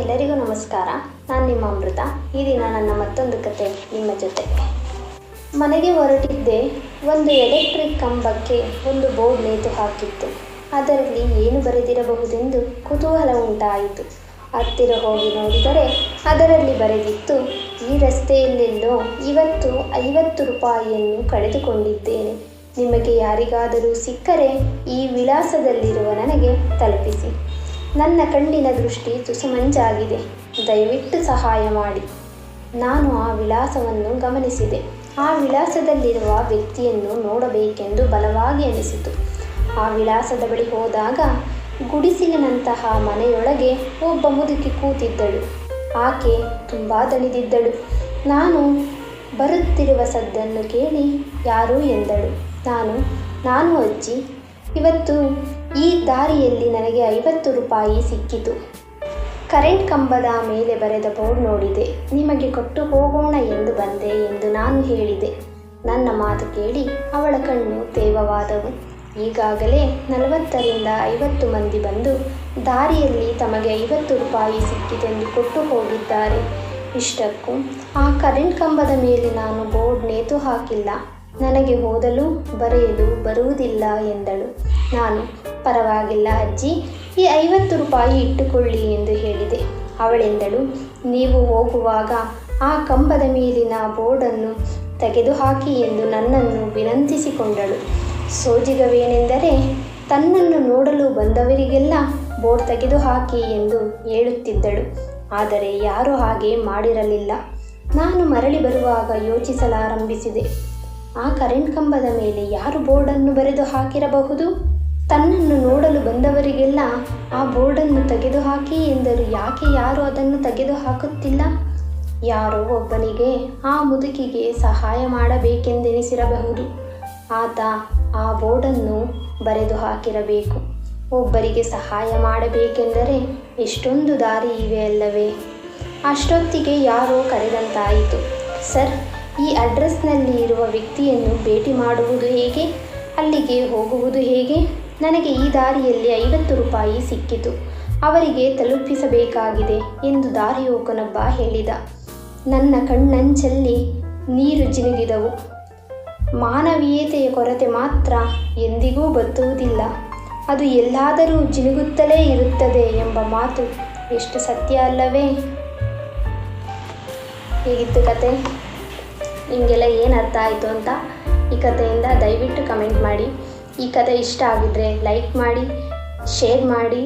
ಎಲ್ಲರಿಗೂ ನಮಸ್ಕಾರ. ನಾನು ನಿಮ್ಮ ಅಮೃತ. ಈ ದಿನ ನನ್ನ ಮತ್ತೊಂದು ಕತೆ ನಿಮ್ಮ ಜೊತೆ. ಮನೆಗೆ ಹೊರಟಿದ್ದೆ. ಒಂದು ಎಲೆಕ್ಟ್ರಿಕ್ ಕಂಬಕ್ಕೆ ಒಂದು ಬೋರ್ಡ್ ನೇತು ಹಾಕಿತ್ತು. ಅದರಲ್ಲಿ ಏನು ಬರೆದಿರಬಹುದೆಂದು ಕುತೂಹಲ ಉಂಟಾಯಿತು. ಹತ್ತಿರ ಹೋಗಿ ನೋಡಿದರೆ ಅದರಲ್ಲಿ ಬರೆದಿತ್ತು, ಈ ರಸ್ತೆಯಲ್ಲೆಲ್ಲೋ ಇವತ್ತು ಐವತ್ತು ರೂಪಾಯಿಯನ್ನು ಕಳೆದುಕೊಂಡಿದ್ದೇನೆ. ನಿಮಗೆ ಯಾರಿಗಾದರೂ ಸಿಕ್ಕರೆ ಈ ವಿಳಾಸದಲ್ಲಿರುವ ನನಗೆ ತಲುಪಿಸಿ. ನನ್ನ ಕಣ್ಣಿನ ದೃಷ್ಟಿ ತುಸುಮಂಜಾಗಿದೆ. ದಯವಿಟ್ಟು ಸಹಾಯ ಮಾಡಿ. ನಾನು ಆ ವಿಳಾಸವನ್ನು ಗಮನಿಸಿದೆ. ಆ ವಿಳಾಸದಲ್ಲಿರುವ ವ್ಯಕ್ತಿಯನ್ನು ನೋಡಬೇಕೆಂದು ಬಲವಾಗಿ ಅನಿಸಿತು ಆ ವಿಳಾಸದ ಬಳಿ ಹೋದಾಗ ಗುಡಿಸಿಲಿನಂತಹ ಮನೆಯೊಳಗೆ ಒಬ್ಬ ಮುದುಕಿ ಕೂತಿದ್ದಳು. ಆಕೆ ತುಂಬ ದಣಿದಿದ್ದಳು ನಾನು ಬರುತ್ತಿರುವ ಸದ್ದನ್ನು ಕೇಳಿ ಯಾರು ಎಂದಳು. ನಾನು ನಾನು ಅಜ್ಜಿ, ಇವತ್ತು ಈ ದಾರಿಯಲ್ಲಿ ನನಗೆ ಐವತ್ತು ರೂಪಾಯಿ ಸಿಕ್ಕಿತು. ಕರೆಂಟ್ ಕಂಬದ ಮೇಲೆ ಬರೆದ ಬೋರ್ಡ್ ನೋಡಿದೆ. ನಿಮಗೆ ಕೊಟ್ಟು ಹೋಗೋಣ ಎಂದು ಬಂದೆ ಎಂದು ನಾನು ಹೇಳಿದೆ. ನನ್ನ ಮಾತು ಕೇಳಿ ಅವಳ ಕಣ್ಣು ತೇವವಾದವು. ಈಗಾಗಲೇ ನಲವತ್ತರಿಂದ ಐವತ್ತು ಮಂದಿ ಬಂದು ದಾರಿಯಲ್ಲಿ ತಮಗೆ ಐವತ್ತು ರೂಪಾಯಿ ಸಿಕ್ಕಿತೆಂದು ಕೊಟ್ಟು ಹೋಗಿದ್ದಾರೆ. ಇಷ್ಟಕ್ಕೂ ಆ ಕರೆಂಟ್ ಕಂಬದ ಮೇಲೆ ನಾನು ಬೋರ್ಡ್ ನೇತು ಹಾಕಿಲ್ಲ. ನನಗೆ ಓದಲು ಬರೆಯಲು ಬರುವುದಿಲ್ಲ ಎಂದಳು. ನಾನು. ಪರವಾಗಿಲ್ಲ ಅಜ್ಜಿ, ಈ ಐವತ್ತು ರೂಪಾಯಿ ಇಟ್ಟುಕೊಳ್ಳಿ ಎಂದು ಹೇಳಿದೆ. ಅವಳೆಂದಳು, ನೀವು ಹೋಗುವಾಗ ಆ ಕಂಬದ ಮೇಲಿನ ಬೋರ್ಡನ್ನು ತೆಗೆದುಹಾಕಿ ಎಂದು ನನ್ನನ್ನು ವಿನಂತಿಸಿಕೊಂಡಳು. ಸೋಜಿಗವೇನೆಂದರೆ, ತನ್ನನ್ನು ನೋಡಲು ಬಂದವರಿಗೆಲ್ಲ ಬೋರ್ಡ್ ತೆಗೆದುಹಾಕಿ ಎಂದು ಹೇಳುತ್ತಿದ್ದಳು. ಆದರೆ ಯಾರೂ ಹಾಗೆ ಮಾಡಿರಲಿಲ್ಲ. ನಾನು ಮರಳಿ ಬರುವಾಗ ಯೋಚಿಸಲಾರಂಭಿಸಿದೆ. ಆ ಕರೆಂಟ್ ಕಂಬದ ಮೇಲೆ ಯಾರು ಬೋರ್ಡನ್ನು ಬರೆದು ಹಾಕಿರಬಹುದು? ತನ್ನನ್ನು ನೋಡಲು ಬಂದವರಿಗೆಲ್ಲ ಆ ಬೋರ್ಡನ್ನು ತೆಗೆದುಹಾಕಿ ಎಂದರು. ಯಾಕೆ ಯಾರು ಅದನ್ನು ತೆಗೆದು ಹಾಕುತ್ತಿಲ್ಲ ಯಾರೋ ಒಬ್ಬನಿಗೆ ಆ ಮುದುಕಿಗೆ ಸಹಾಯ ಮಾಡಬೇಕೆಂದೆನಿಸಿರಬಹುದು. ಆತ ಆ ಬೋರ್ಡನ್ನು ಬರೆದು ಹಾಕಿರಬೇಕು ಒಬ್ಬರಿಗೆ ಸಹಾಯ ಮಾಡಬೇಕೆಂದರೆ ಎಷ್ಟೊಂದು ದಾರಿ ಇವೆ ಅಲ್ಲವೇ? ಅಷ್ಟೊತ್ತಿಗೆ ಯಾರೋ ಕರೆದಂತಾಯಿತು. ಸರ್, ಈ ಅಡ್ರೆಸ್ನಲ್ಲಿ ಇರುವ ವ್ಯಕ್ತಿಯನ್ನು ಭೇಟಿ ಮಾಡುವುದು ಹೇಗೆ? ಅಲ್ಲಿಗೆ ಹೋಗುವುದು ಹೇಗೆ? ನನಗೆ ಈ ದಾರಿಯಲ್ಲಿ ಐವತ್ತು ರೂಪಾಯಿ ಸಿಕ್ಕಿತು. ಅವರಿಗೆ ತಲುಪಿಸಬೇಕಾಗಿದೆ ಎಂದು ದಾರಿಯೋಕನೊಬ್ಬ ಹೇಳಿದ. ನನ್ನ ಕಣ್ಣಂಚಲ್ಲಿ ನೀರು ಜಿನುಗಿದವು. ಮಾನವೀಯತೆಯ ಕೊರತೆ ಮಾತ್ರ ಎಂದಿಗೂ ಬತ್ತುವುದಿಲ್ಲ. ಅದು ಎಲ್ಲಾದರೂ ಜಿನುಗುತ್ತಲೇ ಇರುತ್ತದೆ ಎಂಬ ಮಾತು ಎಷ್ಟು ಸತ್ಯ ಅಲ್ಲವೇ? ಹೇಗಿತ್ತು ಕತೆ. ನಿಮಗೆಲ್ಲ ಏನು ಅರ್ಥ ಆಯಿತು ಅಂತ ಈ ಕಥೆಯಿಂದ ದಯವಿಟ್ಟು ಕಮೆಂಟ್ ಮಾಡಿ. ಈ ಕತೆ ಇಷ್ಟ ಆಗಿದ್ರೆ ಲೈಕ್ ಮಾಡಿ ಶೇರ್ ಮಾಡಿ.